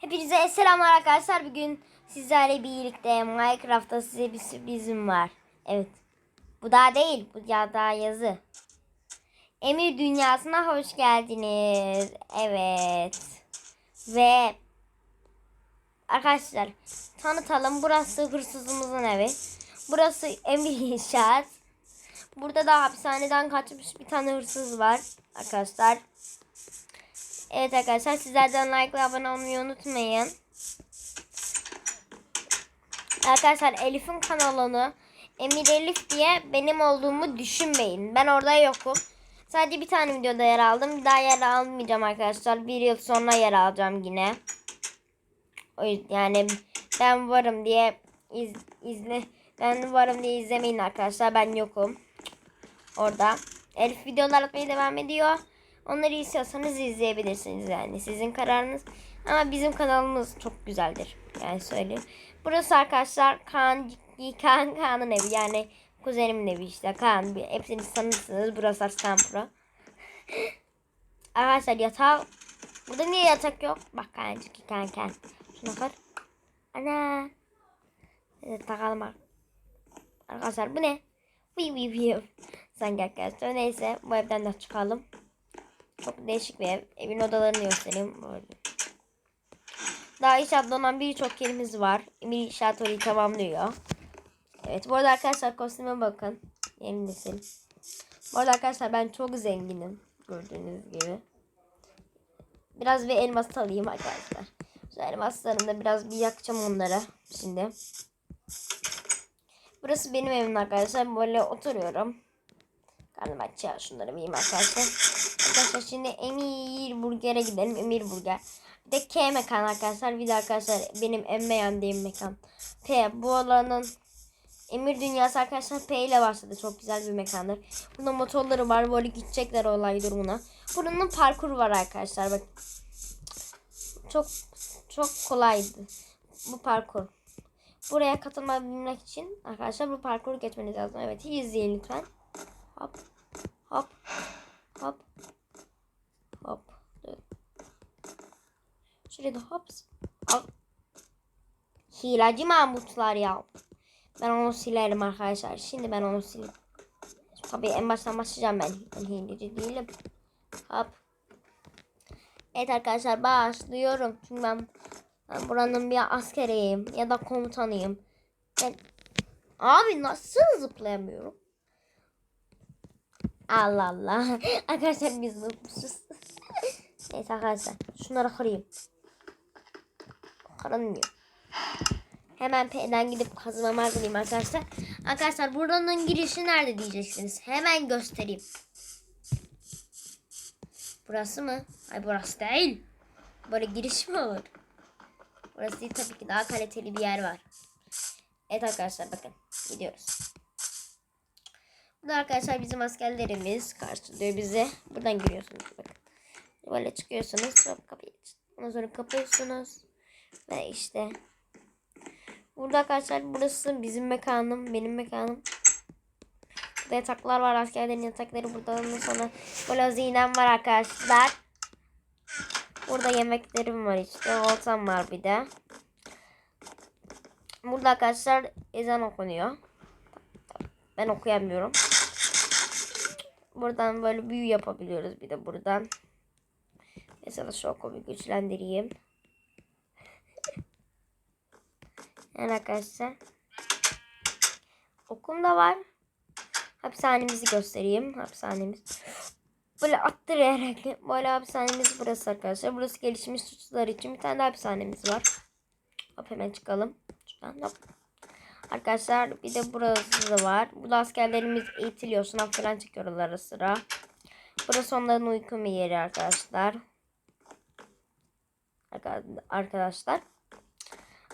Hepinize selamlar arkadaşlar. Bugün sizlerle birlikte Minecraft'ta size bir sürprizim var. Evet. Bu daha değil. Bu ya daha yazı. Emir dünyasına hoş geldiniz. Evet. Ve arkadaşlar tanıtalım. Burası hırsızımızın evi. Burası Emir İnşaat. Burada da hapishaneden kaçmış bir tane hırsız var arkadaşlar. Evet arkadaşlar sizlerden like ve abone olmayı unutmayın. Arkadaşlar Elif'in kanalını Emir Elif diye benim olduğumu düşünmeyin. Ben orada yokum. Sadece bir tane videoda yer aldım. Bir daha yer almayacağım arkadaşlar. Bir yıl sonra yer alacağım yine. O yüzden yani ben varım diye iz, izle ben varım diye izlemeyin arkadaşlar. Ben yokum. Orada. Elif videolar atmaya devam ediyor. Onları istiyorsanız izleyebilirsiniz yani. Sizin kararınız. Ama bizim kanalımız çok güzeldir. Yani söyleyeyim. Burası arkadaşlar Kaan, Kaan Kaan'ın evi. Yani kuzenimin evi işte. Kaan. Hepsini tanırsınız. Burası Arslan Pro. arkadaşlar yatağı. Burada niye yatak yok? Bak Kaan'cık Kaan Kaan. Şuna kır. Ana. Evet takalım bak. Arkadaşlar bu ne? Viv viv viv. Sanki arkadaşlar. Neyse bu evden de çıkalım. Çok değişik bir ev. Evin odalarını göstereyim. Böyle. Daha inşaat donan birçok yerimiz var. Emir inşaat orayı tamamlıyor. Evet bu arada arkadaşlar kostüme bakın. Yeni nesil. Bu arada arkadaşlar ben çok zenginim. Gördüğünüz gibi. Biraz bir elmas alayım arkadaşlar. Şu elmaslarını biraz bir yakacağım onlara. Şimdi. Burası benim evim arkadaşlar. Böyle oturuyorum. Karnım aç ya. Şunları yiyeyim arkadaşlar. Arkadaşlar şimdi Emir Burger'e gidelim. Emir Burger. Bir de K mekan arkadaşlar. Bir arkadaşlar benim en beğendiğim mekan. P. Bu alanın Emir Dünyası arkadaşlar P ile başladı. Çok güzel bir mekandır. Burada motorları var. Böyle gidecekler olay durumuna. Buranın parkuru var arkadaşlar. Bak. Çok çok kolaydı. Bu parkur. Buraya katılabilmek için arkadaşlar bu parkuru geçmeniz lazım. Evet izleyin lütfen. Hop. Hop. Hop. Hop. Şuraya da hops. Al. Hilacı Mahmutlar ya. Ben onu silerim arkadaşlar. Şimdi ben onu sileyim. Tabii en baştan başlayacağım ben. Ben hileci değilim. Hop. Evet arkadaşlar başlıyorum. Çünkü ben, ben buranın bir askeriyim. Ya da komutanıyım. Ben... Abi nasıl zıplayamıyorum? Allah Allah. arkadaşlar biz zıplıyoruz. Neyse arkadaşlar. Şunları kırayım. Kırılmıyor. Hemen P'den gidip kazmama arayayım arkadaşlar. Arkadaşlar buranın girişi nerede diyeceksiniz. Hemen göstereyim. Burası mı? Ay burası değil. Böyle giriş mi olur? Burası değil tabii ki daha kaliteli bir yer var. Evet arkadaşlar bakın gidiyoruz. Burada arkadaşlar bizim askerlerimiz karşılıyor bizi. Buradan giriyorsunuz bakın. Böyle çıkıyorsunuz. Hop kapıyı. Ondan sonra kapıyorsunuz. Ve işte. Burada arkadaşlar burası bizim mekanım. Benim mekanım. Burada yataklar var. Askerlerin yatakları burada. Ondan sonra böyle hazinem var arkadaşlar. Burada yemeklerim var işte. Oltam var bir de. Burada arkadaşlar ezan okunuyor. Ben okuyamıyorum. Buradan böyle büyü yapabiliyoruz bir de buradan. Mesela oku bir güçlendireyim. Yani arkadaşlar. Okum da var. Hapishanemizi göstereyim. Hapishanemiz. Böyle attırarak böyle hapishanemiz burası arkadaşlar. Burası gelişmiş suçlular için bir tane de hapishanemiz var. Hop hemen çıkalım. Şuradan hop. Arkadaşlar bir de burası da var. Burada askerlerimiz eğitiliyor. Sınav falan çekiyorlar ara sıra. Burası onların uyku yeri arkadaşlar. Arkadaşlar.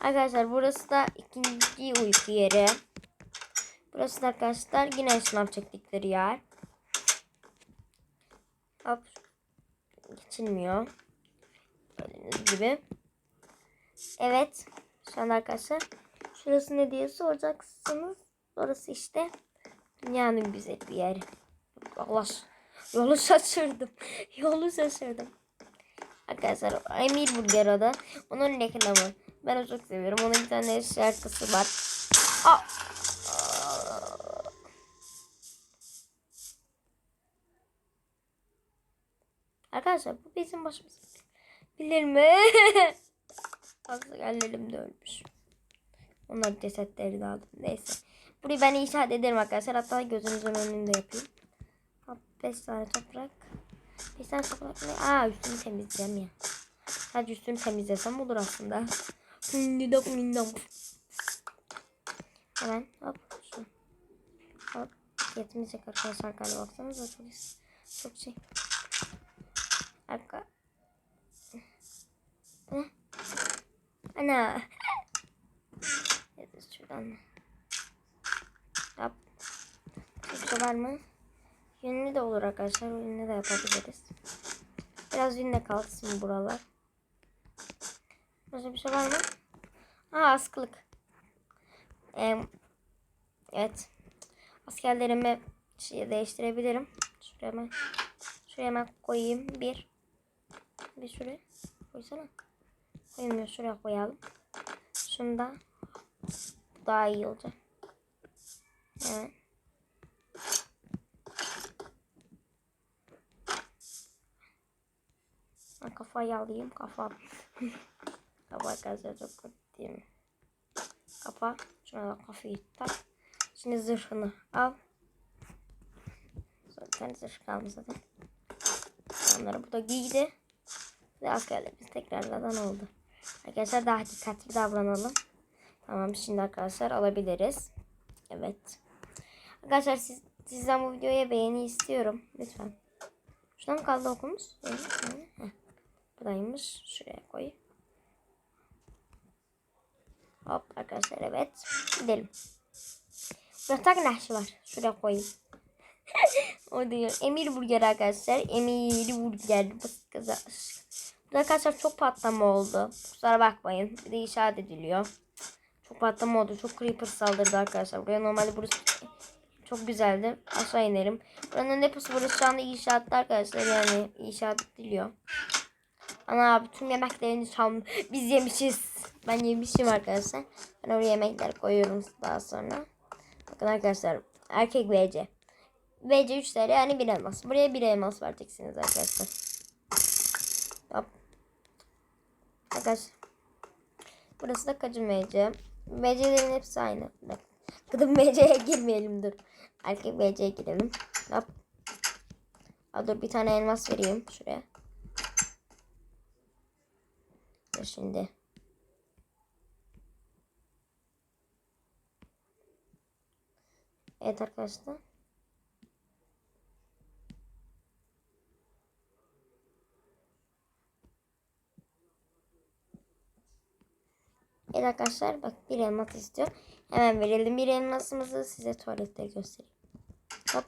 Arkadaşlar burası da ikinci uyku yeri. Burası da arkadaşlar yine sınav çektikleri yer. Hop. Geçilmiyor. Gördüğünüz gibi. Evet. Şu anda arkadaşlar. Şurası ne diye soracaksınız. Orası işte dünyanın güzel bir yeri. Allah yolu şaşırdım. Yolu şaşırdım. Arkadaşlar Emir Burger o da. Onun reklamı. Ben onu çok seviyorum. Onun bir tane şarkısı var. Aa! Arkadaşlar bu bizim başımıza bilir mi? Askerlerim de ölmüş. Onların cesetleri de aldım. Neyse. Burayı ben inşaat ederim arkadaşlar. Hatta gözünüzün önünde yapayım. Hop 5 tane toprak. 5 tane toprak ne? Aa üstünü temizleyeceğim ya. Sadece üstünü temizlesem olur aslında. Minnak minnak. Hemen hop şu. Hop. Yetmeyecek arkadaşlar galiba baksanıza çok, çok şey. Arka. Ana. Şuradan. Yap. Şey var mı? Yünlü de olur arkadaşlar. Yünlü de yapabiliriz. Biraz yünle kalsın buralar. Başka bir şey var mı? Aa askılık. Ee, evet. Askerlerimi şey değiştirebilirim. Şuraya hemen, şuraya hemen koyayım. Bir. Bir şuraya. Koysana. Koymuyor. Şuraya koyalım. Şunu da daha iyi olacak. Evet. Kafayı alayım. Kafa. Kafa değil mi? Kafa. Şuna da kafayı tak. Şimdi zırhını al. Tane zırh kalmış zaten. Onları burada giydi. Ve askerlerimiz tekrardan oldu. Arkadaşlar daha dikkatli davranalım. Tamam şimdi arkadaşlar alabiliriz. Evet. Arkadaşlar siz, sizden bu videoya beğeni istiyorum. Lütfen. Şuradan kaldı okumuz? Heh. Buradaymış. Şuraya koy. Hop arkadaşlar evet. Gidelim. Yatak nahşi var. Şuraya koyayım. o diyor. Emir Burger arkadaşlar. Emir Burger. Burada arkadaşlar çok patlama oldu. Kusura bakmayın. Bir de inşaat ediliyor. Çok patlama oldu. Çok creeper saldırdı arkadaşlar. Buraya normalde burası çok güzeldi. Aşağı inerim. Buranın deposu burası şu anda inşaatta arkadaşlar. Yani inşaat ediliyor. Ana bütün yemeklerini çalmış. Biz yemişiz. Ben yemişim arkadaşlar. Ben oraya yemekler koyuyorum daha sonra. Bakın arkadaşlar. Erkek VC. VC 3 TL yani bir elmas. Buraya bir elmas vereceksiniz arkadaşlar. Hop. Arkadaşlar. Burası da kadın VC. VC'lerin hepsi aynı. Kadın VC'ye girmeyelim dur. Erkek VC'ye girelim. Hop. Aa, dur bir tane elmas vereyim şuraya. Dur şimdi. Evet arkadaşlar. Evet arkadaşlar bak bir elmas istiyor. Hemen verelim bir elmasımızı size tuvalette göstereyim. Hop.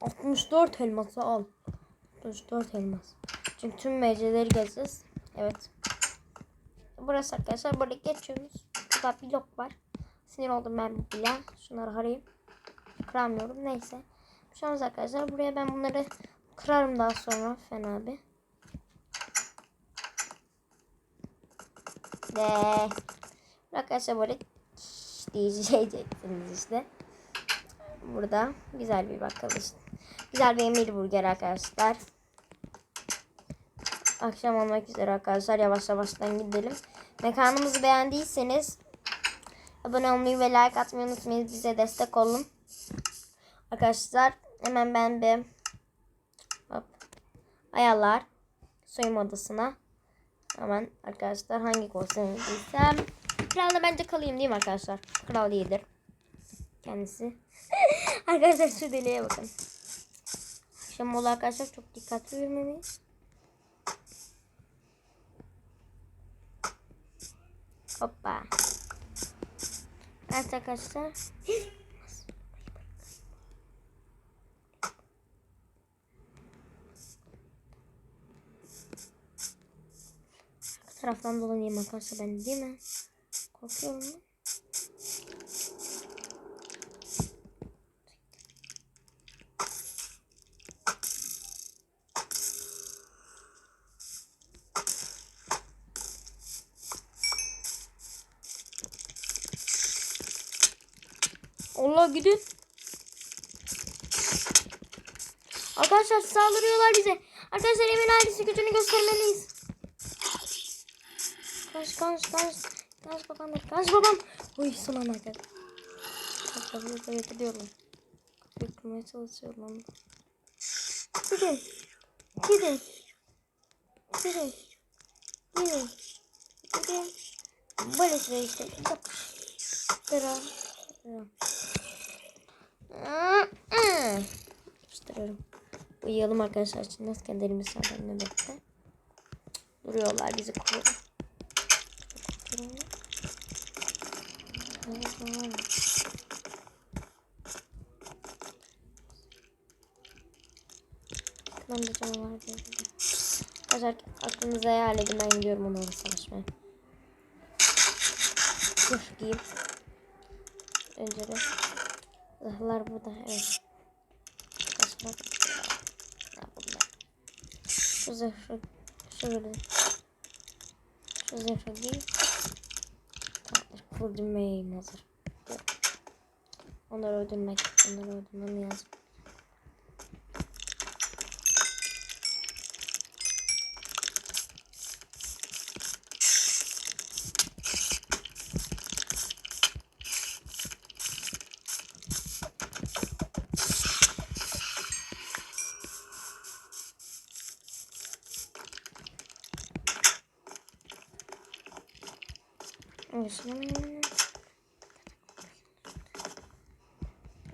64 elması al. 64 elmas. Çünkü tüm mecreleri gezeceğiz. Evet. Burası arkadaşlar. Burada geçiyoruz. Burada blok var. Sinir oldum ben bile. Şunları arayayım. Kıramıyorum. Neyse. Şu an arkadaşlar buraya ben bunları kırarım daha sonra. Fena bir. De. Arkadaşlar böyle diyeceksiniz işte. Burada güzel bir bakkal işte. Güzel bir emir burger arkadaşlar. Akşam olmak üzere arkadaşlar. Yavaş yavaştan gidelim. Mekanımızı beğendiyseniz abone olmayı ve like atmayı unutmayın. Bize destek olun. Arkadaşlar hemen ben bir hop, ayarlar soyunma odasına hemen arkadaşlar hangi kostümü giysem kralda bence kalayım değil mi arkadaşlar? Kral iyidir. Kendisi. arkadaşlar şu deliğe bakın. Akşam mola arkadaşlar çok dikkatli yürümeliyiz. Hoppa. Evet arkadaşlar. Arka taraftan dolanayım arkadaşlar ben değil mi? Korkuyorum Allah gidin. Arkadaşlar saldırıyorlar bize. Arkadaşlar Emin ailesi gücünü göstermeliyiz. Kaç kaç kaç. Kaç babam kaç babam. Uy son ana geldi. Kapıyı da yatırıyorlar. Kapıyı kırmaya çalışıyorlar. Gidin. Gidin. Gidin. Gidin. Gidin. Böyle sıra işte. Yap. Sıra. Sıra. Yapıştırıyorum. Uyuyalım arkadaşlar. Şimdi askerlerimiz zaten nöbette. Duruyorlar bizi koruyor. Ben de canavar diyorum. Arkadaşlar aklınıza hayal edin ben gidiyorum onlarla savaşmaya. Dur giyeyim. Önce de zırhlar burada evet. Kaçmak. Ne yapalım Şu zırhı şöyle. Şu zırhı giy. Tamamdır. Kurdurmayayım hazır. Dur. Onları öldürmek. Onları öldürmem lazım.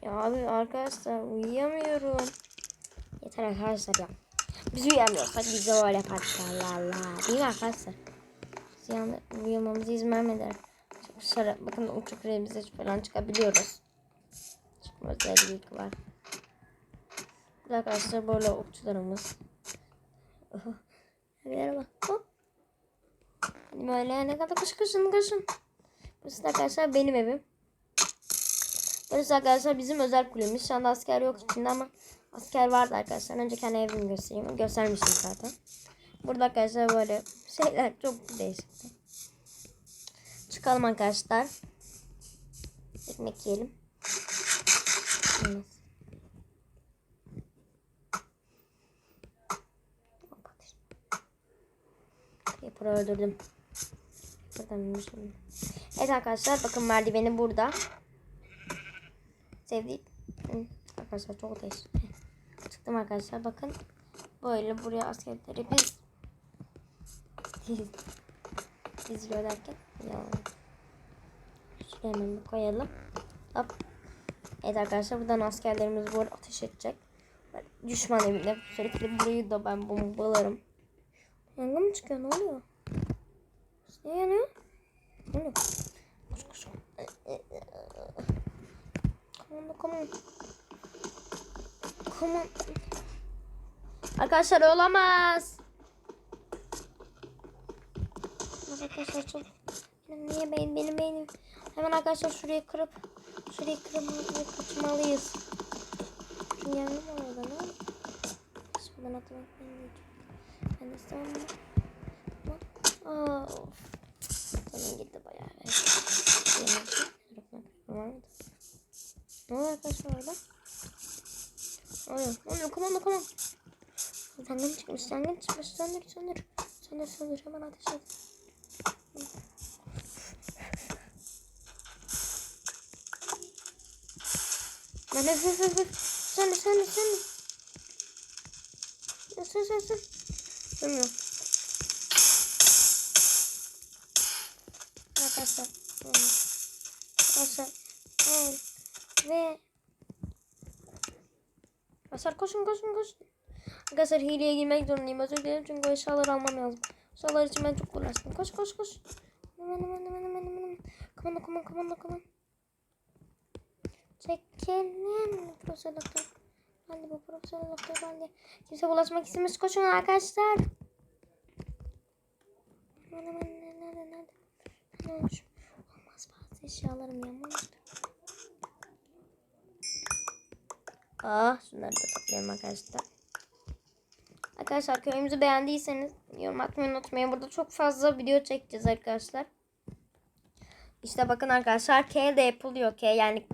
Ya abi arkadaşlar uyuyamıyorum. Yeter arkadaşlar ya. Biz uyuyamıyorsak biz de öyle Allah. Değil mi arkadaşlar? Biz yani uyumamıza izin vermediler. Dışarı bakın uçak reyimize falan çıkabiliyoruz. Çıkma özellik var. Burada arkadaşlar böyle okçularımız. Bak. Hop. Böyle ne kadar koşun koşun koşun. Burası da arkadaşlar benim evim. Burası arkadaşlar bizim özel kulemiz. Şu anda asker yok içinde ama asker vardı arkadaşlar. Önce kendi evimi göstereyim. Göstermiştim zaten. Burada arkadaşlar böyle şeyler çok değişikti. Çıkalım arkadaşlar. Ekmek yiyelim. Yalnız. Yapırı öldürdüm. Buradan inmişim. Evet arkadaşlar bakın merdiveni burada. Sevdik. Arkadaşlar çok değişik. Çıktım arkadaşlar bakın. Böyle buraya askerleri biz diziliyor derken. Ya. Şuraya hemen koyalım. Hop. Evet arkadaşlar buradan askerlerimiz bu ateş edecek. Düşman evine sürekli burayı da ben bombalarım. Yangın mı çıkıyor ne oluyor? Ne yanıyor? Oluyor? Koş koş. Come on, come on. Come on. Arkadaşlar olamaz. Arkadaşlar çok. Niye benim benim benim. Hemen arkadaşlar şurayı kırıp şurayı kırıp kaçmalıyız. Çünkü yandım orada ne? Şuradan benim Ben istemem. Aa, of. Ne oluyor arkadaşlar orada? Oluyor. Come on, come on. Yangın çıkmış. Yangın çıkmış. Söndür, söndür. Söndür, söndür. Hemen ateş et. Lan ne söndür, söndür. Söndür, söndür, söndür. Ya söndür, söndür, söndür. Arkadaşlar. Evet. Ve Arkadaşlar koşun koşun koşun. Arkadaşlar hileye girmek zorundayım. Özür dilerim çünkü o eşyaları almam lazım. Eşyalar için ben çok uğraştım. Koş koş koş. Hemen hemen hemen hemen hemen. Come on come on. Çekelim. Profesör doktor. De bu profesör doktor de. Kimse bulaşmak istemez. Koşun arkadaşlar. Hemen hemen nerede nerede. Ne olmuş? Eşyalarım yanmamıştı. Ah şunları da toplayalım arkadaşlar. Arkadaşlar köyümüzü beğendiyseniz yorum atmayı unutmayın. Burada çok fazla video çekeceğiz arkadaşlar. İşte bakın arkadaşlar K de yapılıyor. K yani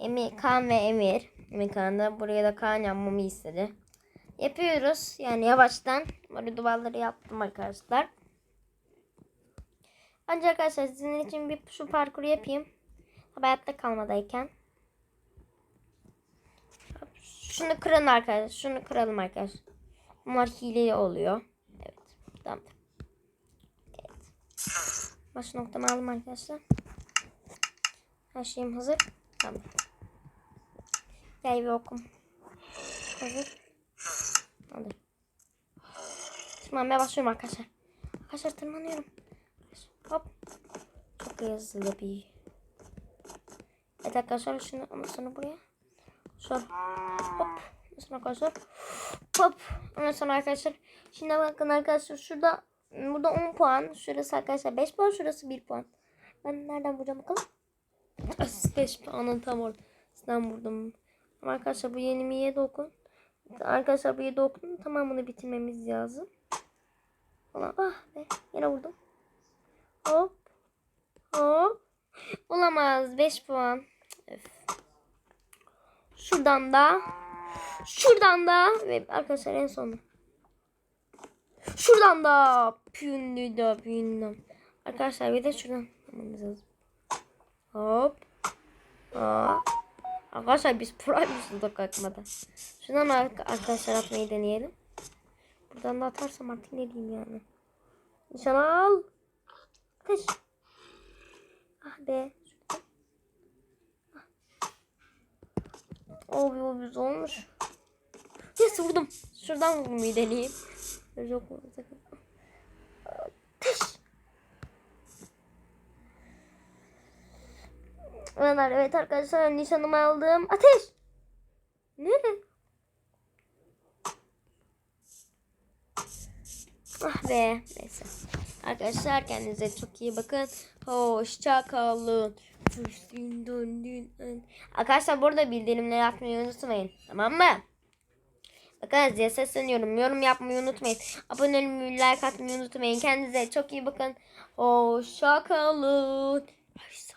Emir, Kaan ve Emir. Emir Kaan da buraya da Kaan yapmamı istedi. Yapıyoruz. Yani yavaştan. Böyle duvarları yaptım arkadaşlar. Ancak arkadaşlar sizin için bir şu parkuru yapayım. Hayatta kalmadayken. Şunu kırın arkadaşlar. Şunu kıralım arkadaşlar. Bunlar hileli oluyor. Evet. Tamam. Evet. Baş noktamı aldım arkadaşlar. Her şeyim hazır. Tamam. Gel bir okum. Hazır. Hazır. Tırmanmaya başlıyorum arkadaşlar. Arkadaşlar tırmanıyorum. Hop. Çok hızlı yapıyor. Evet arkadaşlar şunu ondan buraya. Sonra hop. Sonra arkadaşlar hop. Ondan sonra arkadaşlar şimdi bakın arkadaşlar şurada burada 10 puan. Şurası arkadaşlar 5 puan. Şurası 1 puan. Ben nereden vuracağım bakalım. 5 puanın tam ortasından vurdum. Arkadaşlar bu yeni mi 7 okun. Arkadaşlar bu 7 okun tamamını bitirmemiz lazım. Ulan ah be yine vurdum. Hop. Hop. Olamaz 5 puan. Öf. Şuradan da. Şuradan da. Ve arkadaşlar en sonu. Şuradan da. Pündü da pündüm. Arkadaşlar bir de şuradan. Hop. Aa. Arkadaşlar biz pro'ymuşuz da kalkmadan. Şuradan ar- arkadaşlar atmayı deneyelim. Buradan da atarsam artık ne diyeyim yani. Al. Ateş. Ah be. Abi o güzel olmuş. Yes vurdum. Şuradan vurmayı deneyeyim. Yok mu? Ateş. Evet, evet arkadaşlar nişanımı aldım. Ateş. Ne? Ah be. Neyse. Arkadaşlar kendinize çok iyi bakın. Hoşça kalın. Arkadaşlar burada bildirimleri atmayı unutmayın. Tamam mı? Bakın size sesleniyorum. Yorum yapmayı unutmayın. Abone olmayı, like atmayı unutmayın. Kendinize çok iyi bakın. Hoşça kalın. Hoşça